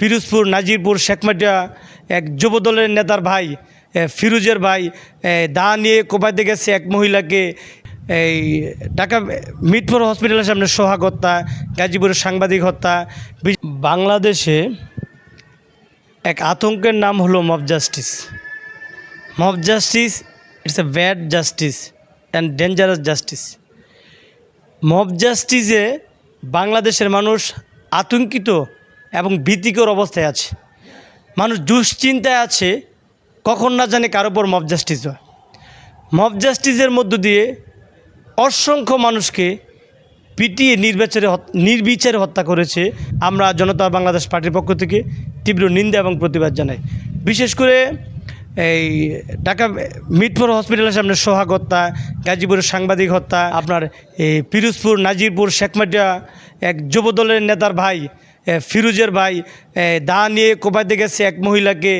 পিরোজপুর, নাজিরপুর শেখমাটিয়া এক যুবদলের নেতার ভাই ফিরোজের ভাই দা নিয়ে কোপাইতে গেছে এক মহিলাকে। এই ঢাকা মিটফোর হসপিটালের সামনে সোহাগ হত্যা, গাজীপুরের সাংবাদিক হত্যা। বাংলাদেশে এক আতঙ্কের নাম হলো mob justice mob justice it's a bad justice and dangerous justice mob জাস্টিসে বাংলাদেশের মানুষ আতঙ্কিত এবং ভীতিকর অবস্থায় আছে। মানুষ দুশ্চিন্তায় আছে, কখন না জানে কারোর উপর মব জাস্টিস হয়। মব জাস্টিসের মধ্য দিয়ে অসংখ্য মানুষকে পিটিয়ে নির্বাচনে নির্বিচারে হত্যা করেছে আমরা জনতা বাংলাদেশ পার্টির পক্ষ থেকে তীব্র নিন্দা এবং প্রতিবাদ জানাই। বিশেষ করে এই ঢাকা মিটফোর হসপিটালের সামনে সোহাগ হত্যা, গাজীপুরের সাংবাদিক হত্যা, আপনার এই পিরোজপুর, নাজিরপুর শেখমাটিয়া এক যুবদলের নেতার ভাই ফিরোজের ভাই দা নিয়ে কোপাইতে গেছে এক মহিলাকে।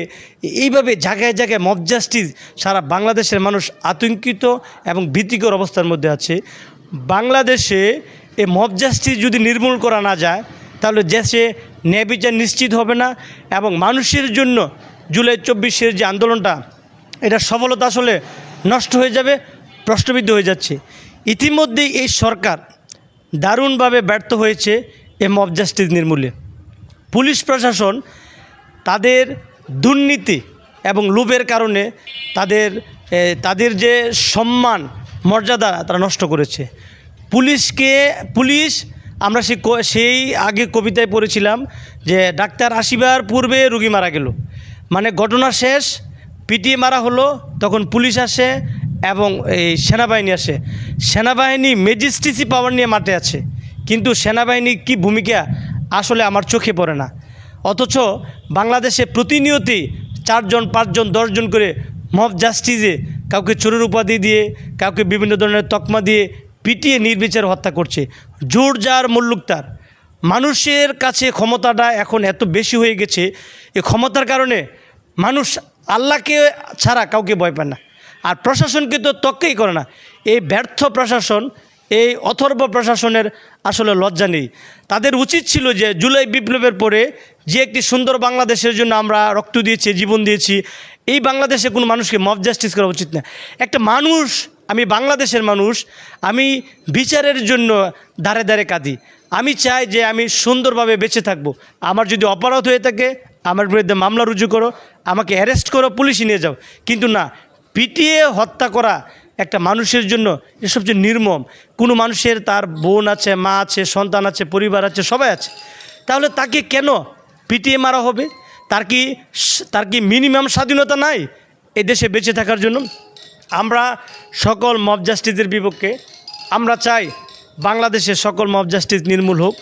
এইভাবে জায়গায় জায়গায় মব জাস্টিস সারা বাংলাদেশের মানুষ আতঙ্কিত এবং ভীতিকর অবস্থার মধ্যে আছে। বাংলাদেশে এই মব জাস্টিস যদি নির্মূল করা না যায়, তাহলে দেশে ন্যায় বিচার নিশ্চিত হবে না এবং মানুষের জন্য জুলাই চব্বিশের যে আন্দোলনটা, এটা সফলতা আসলে নষ্ট হয়ে যাবে, প্রশ্নবিদ্ধ হয়ে যাচ্ছে। ইতিমধ্যেই এই সরকার দারুণভাবে ব্যর্থ হয়েছে। এই মব জাস্টিস নির্মূলে। পুলিশ প্রশাসন তাদের দুর্নীতি এবং লোভের কারণে তাদের তাদের যে সম্মান, মর্যাদা তারা নষ্ট করেছে। পুলিশকে, পুলিশ, আমরা সেই সেই আগে কবিতায় পড়েছিলাম যে ডাক্তার আসিবার পূর্বে রুগী মারা গেল। মানে ঘটনা শেষ, পিটিয়ে মারা হলো, তখন পুলিশ আসে এবং এই সেনাবাহিনী আসে। সেনাবাহিনী ম্যাজিস্ট্রেসি পাওয়ার নিয়ে মাঠে আছে। কিন্তু সেনাবাহিনীর কি ভূমিকা আসলে আমার চোখে পড়ে না। অথচ বাংলাদেশে প্রতিনিয়তই চারজন, পাঁচজন, দশজন করে মব জাস্টিসে কাউকে চোরের উপাধি দিয়ে, কাউকে বিভিন্ন ধরনের তকমা দিয়ে পিটিয়ে নির্বিচার হত্যা করছে। জোর যার মুল্লুক তার। মানুষের কাছে ক্ষমতাটা এখন এত বেশি হয়ে গেছে এই ক্ষমতার কারণে মানুষ আল্লাহকে ছাড়া কাউকে ভয় পায় না। আর প্রশাসনকে তো তক্কেই করে না। এই ব্যর্থ প্রশাসন এই অথর্ব প্রশাসনের আসলে লজ্জা নেই। তাদের উচিত ছিল যে জুলাই বিপ্লবের পরে যে একটি সুন্দর বাংলাদেশের জন্য আমরা রক্ত দিয়েছি, জীবন দিয়েছি, এই বাংলাদেশে কোনো মানুষকে মব জাস্টিস করা উচিত না। একটা মানুষ, আমি বাংলাদেশের মানুষ, আমি বিচারের জন্য ধারে ধারে কাঁদি। আমি চাই যে আমি সুন্দরভাবে বেঁচে থাকব। আমার যদি অপরাধ হয়ে থাকে, আমার বিরুদ্ধে মামলা রুজু করো, আমাকে অ্যারেস্ট করো, পুলিশে নিয়ে যাও। কিন্তু না, পিটিয়ে হত্যা করা একটা মানুষের জন্য এ সবচেয়ে নির্মম, কোনো মানুষের তার বোন আছে, মা আছে, সন্তান আছে, পরিবার আছে, সবাই আছে। তাহলে তাকে কেন পিটিয়ে মারা হবে? তার কি তার কি মিনিমাম স্বাধীনতা নাই এ দেশে বেঁচে থাকার জন্য? আমরা সকল মব জাস্টিসের বিপক্ষে, আমরা চাই বাংলাদেশের সকল মব জাস্টিস নির্মূল হোক।